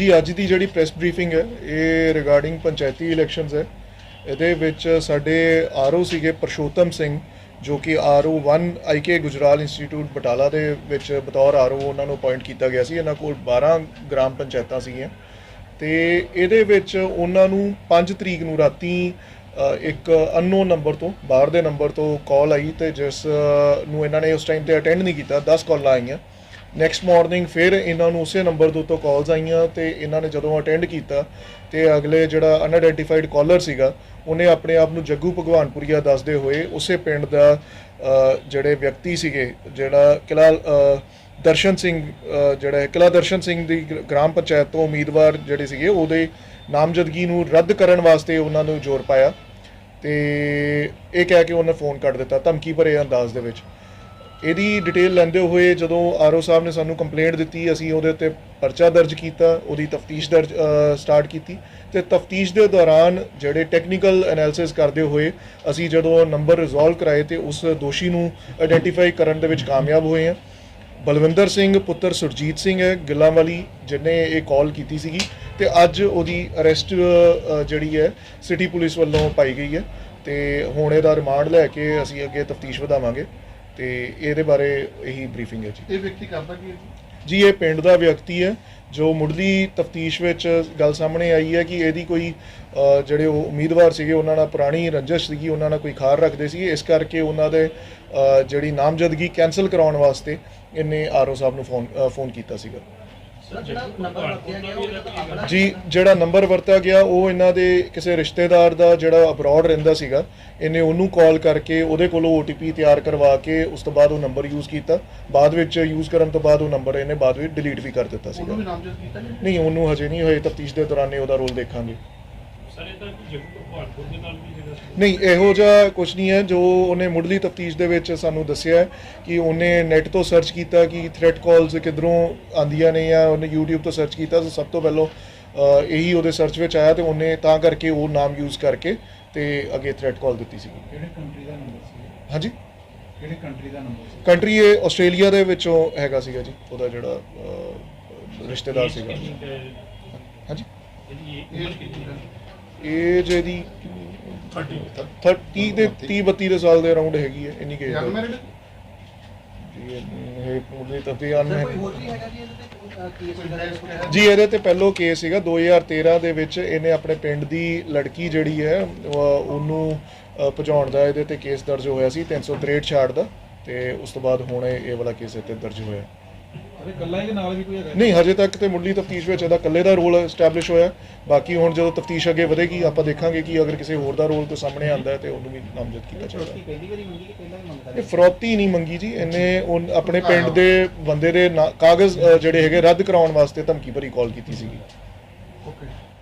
ਜੀ, ਅੱਜ ਦੀ ਜਿਹੜੀ ਪ੍ਰੈਸ ਬਰੀਫਿੰਗ ਹੈ, ਇਹ ਰਿਗਾਰਡਿੰਗ ਪੰਚਾਇਤੀ ਇਲੈਕਸ਼ਨਸ ਹੈ। ਇਹਦੇ ਵਿੱਚ ਸਾਡੇ ਆਰਓ ਸੀਗੇ ਪਰਸ਼ੋਤਮ ਸਿੰਘ, ਜੋ ਕਿ RO 1 IK Gujral institute Batala ਦੇ ਵਿੱਚ ਬਤੌਰ ਆਰਓ ਉਹਨਾਂ ਨੂੰ ਅਪਾਇੰਟ ਕੀਤਾ ਗਿਆ ਸੀ। ਇਹਨਾਂ ਕੋਲ 12 ਗ੍ਰਾਮ ਪੰਚਾਇਤਾਂ ਸੀਗੀਆਂ। ਤੇ ਇਹਦੇ ਵਿੱਚ ਉਹਨਾਂ ਨੂੰ 5 ਤਰੀਕ ਨੂੰ ਰਾਤੀ ਇੱਕ ਅਨਨੋਨ ਨੰਬਰ ਤੋਂ, ਬਾਹਰ ਦੇ ਨੰਬਰ ਤੋਂ ਕਾਲ ਆਈ ਤੇ ਜਿਸ ਨੂੰ ਇਹਨਾਂ ਨੇ ਉਸ ਟਾਈਮ ਤੇ ਅਟੈਂਡ ਨਹੀਂ ਕੀਤਾ। 10 ਕਾਲਾਂ ਆਈਆਂ। ਨੈਕਸਟ ਮਾਰਨਿੰਗ ਫਿਰ ਇਹਨਾਂ ਨੂੰ ਉਸੇ ਨੰਬਰ ਤੋਂ ਤੋਂ ਕਾਲਸ ਆਈਆਂ ਤੇ ਇਹਨਾਂ ਨੇ ਜਦੋਂ ਅਟੈਂਡ ਕੀਤਾ ਤੇ ਅਗਲੇ ਜਿਹੜਾ ਅਨਆਇਡੈਂਟੀਫਾਈਡ ਕਾਲਰ ਸੀਗਾ, ਉਹਨੇ ਆਪਣੇ ਆਪ ਨੂੰ ਜੱਗੂ ਭਗਵਾਨਪੁਰੀਆ ਦੱਸਦੇ ਹੋਏ ਉਸੇ ਪਿੰਡ ਦਾ ਜਿਹੜੇ ਵਿਅਕਤੀ ਸੀਗੇ, ਜਿਹੜਾ ਕਿਲਾ ਦਰਸ਼ਨ ਸਿੰਘ ਜਿਹੜਾ ਹੈ, ਕਿਲਾ ਦਰਸ਼ਨ ਸਿੰਘ ਦੀ ਗ੍ਰਾਮ ਪੰਚਾਇਤ ਤੋਂ ਉਮੀਦਵਾਰ ਜਿਹੜੇ ਸੀਗੇ, ਉਹਦੇ ਨਾਮਜ਼ਦਗੀ ਨੂੰ ਰੱਦ ਕਰਨ ਵਾਸਤੇ ਉਹਨਾਂ ਨੂੰ ਜ਼ੋਰ ਪਾਇਆ ਤੇ ਇਹ ਕਹਿ ਕੇ ਉਹਨੇ ਫੋਨ ਕੱਟ ਦਿੱਤਾ, ਧਮਕੀ ਭਰੇ ਅੰਦਾਜ਼ ਦੇ ਵਿੱਚ। ਇਹਦੀ ਡਿਟੇਲ ਲੈਂਦੇ ਹੋਏ ਜਦੋਂ ਆਰਓ ਸਾਹਿਬ ਨੇ ਸਾਨੂੰ ਕੰਪਲੇਂਟ ਦਿੱਤੀ, ਅਸੀਂ ਉਹਦੇ ਉੱਤੇ ਪਰਚਾ ਦਰਜ ਕੀਤਾ, ਉਹਦੀ ਤਫਤੀਸ਼ ਦਰਜ ਸਟਾਰਟ ਕੀਤੀ ਤੇ ਤਫਤੀਸ਼ ਦੇ ਦੌਰਾਨ ਜਿਹੜੇ ਟੈਕਨੀਕਲ ਐਨਾਲਿਸਿਸ ਕਰਦੇ ਹੋਏ ਅਸੀਂ ਜਦੋਂ ਨੰਬਰ ਰਿਜ਼ੋਲਵ ਕਰਾਏ ਤੇ ਉਸ ਦੋਸ਼ੀ ਨੂੰ ਆਇਡੈਂਟੀਫਾਈ ਕਰਨ ਦੇ ਵਿੱਚ ਕਾਮਯਾਬ ਹੋਏ ਹਾਂ। ਬਲਵਿੰਦਰ ਸਿੰਘ, ਪੁੱਤਰ ਸੁਰਜੀਤ ਸਿੰਘ ਹੈ ਗਿੱਲਾਂ ਵਾਲੀ ਜਿਹਨੇ ਇਹ ਕਾਲ ਕੀਤੀ ਸੀਗੀ ਤੇ ਅੱਜ ਉਹਦੀ ਅਰੈਸਟ ਜਿਹੜੀ ਹੈ ਸਿਟੀ ਪੁਲਿਸ ਵੱਲੋਂ ਪਾਈ ਗਈ ਹੈ ਤੇ ਹੁਣ ਇਹਦਾ ਰਿਮਾਂਡ ਲੈ ਕੇ ਅਸੀਂ ਅੱਗੇ ਤਫਤੀਸ਼ ਵਧਾਵਾਂਗੇ। ਤੇ ਇਹਦੇ ਬਾਰੇ ਇਹੀ ਬਰੀਫਿੰਗ ਹੈ ਜੀ। ਇਹ ਵਿਅਕਤੀ ਕਰਦਾ ਕੀ ਹੈ ਜੀ? ਇਹ ਪਿੰਡ ਦਾ ਵਿਅਕਤੀ ਹੈ ਜੋ ਮੁੱਢਲੀ ਤਫਤੀਸ਼ ਵਿੱਚ ਗੱਲ ਸਾਹਮਣੇ ਆਈ ਹੈ ਕਿ ਇਹਦੀ ਕੋਈ ਅ, ਜਿਹੜੇ ਉਹ ਉਮੀਦਵਾਰ ਸੀਗੇ ਉਹਨਾਂ ਨਾਲ ਪੁਰਾਣੀ ਰੰਜਿਸ਼ ਸੀਗੀ ਉਹਨਾਂ ਨਾਲ ਕੋਈ ਖਾਰ ਰੱਖਦੇ ਸੀ ਇਸ ਕਰਕੇ ਉਹਨਾਂ ਦੇ ਅ, ਜਿਹੜੀ ਨਾਮਜ਼ਦਗੀ ਕੈਨਸਲ ਕਰਾਉਣ ਵਾਸਤੇ ਇਹਨੇ ਆਰਓ ਸਾਹਿਬ ਨੂੰ ਫੋਨ ਅ, ਫੋਨ ਕੀਤਾ ਸੀਗਾ। ਜੀ ਜਿਹੜਾ ਨੰਬਰ ਵਰਤਿਆ ਗਿਆ ਉਹ ਇਹਨਾਂ ਦੇ ਕਿਸੇ ਰਿਸ਼ਤੇਦਾਰ ਦਾ ਜਿਹੜਾ ਅਬਰੋਡ ਰਹਿੰਦਾ ਸੀਗਾ ਇਹਨੇ ਉਹਨੂੰ ਕਾਲ ਕਰਕੇ ਉਹਦੇ ਕੋਲੋਂ OTP ਤਿਆਰ ਕਰਵਾ ਕੇ ਉਸ ਤੋਂ ਬਾਅਦ ਉਹ ਨੰਬਰ ਯੂਜ਼ ਕੀਤਾ। ਬਾਅਦ ਵਿੱਚ ਯੂਜ਼ ਕਰਨ ਤੋਂ ਬਾਅਦ ਉਹ ਨੰਬਰ ਇਹਨੇ ਬਾਅਦ ਵਿੱਚ ਡਿਲੀਟ ਵੀ ਕਰ ਦਿੱਤਾ ਸੀਗਾ। ਨਹੀਂ ਉਹਨੂੰ ਹਜੇ ਨਹੀਂ ਹੋਏ ਤਫਤੀਸ਼ ਦੇ ਦੌਰਾਨ ਉਹਦਾ ਰੋਲ ਦੇਖਾਂਗੇ। ਨਹੀਂ ਇਹੋ ਜਿਹਾ ਕੁਝ ਨਹੀਂ ਹੈ ਜੋ ਉਹਨੇ ਮੁੱਢਲੀ ਤਫਤੀਸ਼ ਦੇ ਵਿੱਚ ਸਾਨੂੰ ਦੱਸਿਆ ਹੈ ਕਿ ਉਹਨੇ ਨੈਟ ਤੋਂ ਸਰਚ ਕੀਤਾ ਕਿ ਥ੍ਰੈਟ ਕਾਲਸ ਕਿੱਧਰੋਂ ਆਂਦੀਆਂ ਨੇ ਜਾਂ ਉਹਨੇ YouTube ਤੋਂ ਸਰਚ ਕੀਤਾ। ਸਭ ਤੋਂ ਪਹਿਲਾਂ ਇਹੀ ਉਹਦੇ ਸਰਚ ਵਿੱਚ ਆਇਆ ਤੇ ਉਹਨੇ ਤਾਂ ਕਰਕੇ ਉਹ ਨਾਮ ਯੂਜ਼ ਕਰਕੇ ਤੇ ਅੱਗੇ ਥ੍ਰੈਟ ਕਾਲ ਦਿੱਤੀ ਸੀ। ਕਿਹੜੇ ਕੰਟਰੀ ਦਾ ਨੰਬਰ ਸੀ? ਹਾਂਜੀ? ਕਿਹੜੇ ਕੰਟਰੀ ਦਾ ਨੰਬਰ ਸੀ? ਕੰਟਰੀ ਇਹ ਆਸਟ੍ਰੇਲੀਆ ਦੇ ਵਿੱਚੋਂ ਹੈਗਾ ਸੀਗਾ ਜੀ ਉਹਦਾ ਜਿਹੜਾ ਰਿਸ਼ਤੇਦਾਰ ਸੀਗਾ? ਹਾਂਜੀ? ਇਹ ਉਮਰ ਕਿੰਨੀ ਹੈ? ਏਜ ਇਹਦੀ 30 ਦੇ 30 32 ਦੇ ਸਾਲ ਦੇ ਅਰਾਊਂਡ ਹੈਗੀ ਹੈ ਇੰਨੀ ਕਿ ਯੰਗ ਮੈਰਿਡ ਜੀ ਇਹ ਪੂਰੀ ਤਫਤੀਸ਼ ਹੈਗਾ ਜੀ ਇਹਦੇ ਤੇ? ਕੇਸ ਵਗੈਰਾ ਜੀ ਇਹਦੇ ਤੇ ਪਹਿਲੋ ਕੇਸ ਸੀਗਾ 2013 ਦੇ ਵਿੱਚ ਇਹਨੇ ਆਪਣੇ ਪਿੰਡ ਦੀ ਲੜਕੀ ਜਿਹੜੀ ਹੈ ਉਹ- ਉਹਨੂੰ ਭਜਾਉਣ ਦਾ ਇਹਦੇ ਤੇ ਕੇਸ ਦਰਜ ਹੋਇਆ ਸੀ 363 ਛਾੜ ਦਾ ਤੇ ਉਸ ਤੋਂ ਬਾਅਦ ਹੁਣ ਇਹ ਇਹ ਵਾਲਾ ਕੇਸ ਇੱਥੇ ਦਰਜ ਹੋਇਆ। ਅਰੇ ਕੱਲਾ ਹੀ ਨਾਲ ਵੀ ਕੋਈ ਹੈਗਾ? ਨਹੀਂ ਹਜੇ ਤੱਕ ਤੇ ਮੁੱਢਲੀ ਤਫਤੀਸ਼ ਵਿੱਚ ਇਹਦਾ ਇਕੱਲੇ ਦਾ ਰੋਲ ਐਸਟੈਬਲਿਸ਼ ਹੋਇਆ। ਬਾਕੀ ਹੁਣ ਜਦੋਂ ਤਫਤੀਸ਼ ਅੱਗੇ ਵਧੇਗੀ ਆਪਾਂ ਦੇਖਾਂਗੇ ਕਿ ਅਗਰ ਕਿਸੇ ਹੋਰ ਦਾ ਰੋਲ ਕੋਈ ਸਾਹਮਣੇ ਆਉਂਦਾ ਹੈ ਤੇ ਉਹਨੂੰ ਵੀ ਨਾਮਜ਼ਦ ਕੀਤਾ ਜਾਏਗਾ। ਪਹਿਲੀ ਵਾਰੀ ਮੰਗੀ ਕਿ ਪਹਿਲਾਂ ਵੀ ਮੰਗਦਾ ਇਹ ਫਰੋਤੀ ਨਹੀਂ ਮੰਗੀ ਜੀ ਇਹਨੇ ਉਹ ਆਪਣੇ ਪਿੰਡ ਦੇ ਬੰਦੇ ਦੇ ਨਾ- ਕਾਗਜ਼ ਅ, ਜਿਹੜੇ ਹੈਗੇ ਰੱਦ ਕਰਾਉਣ ਵਾਸਤੇ ਧਮਕੀ ਭਰੀ ਕਾਲ ਕੀਤੀ ਸੀਗੀ। ਓਕੇ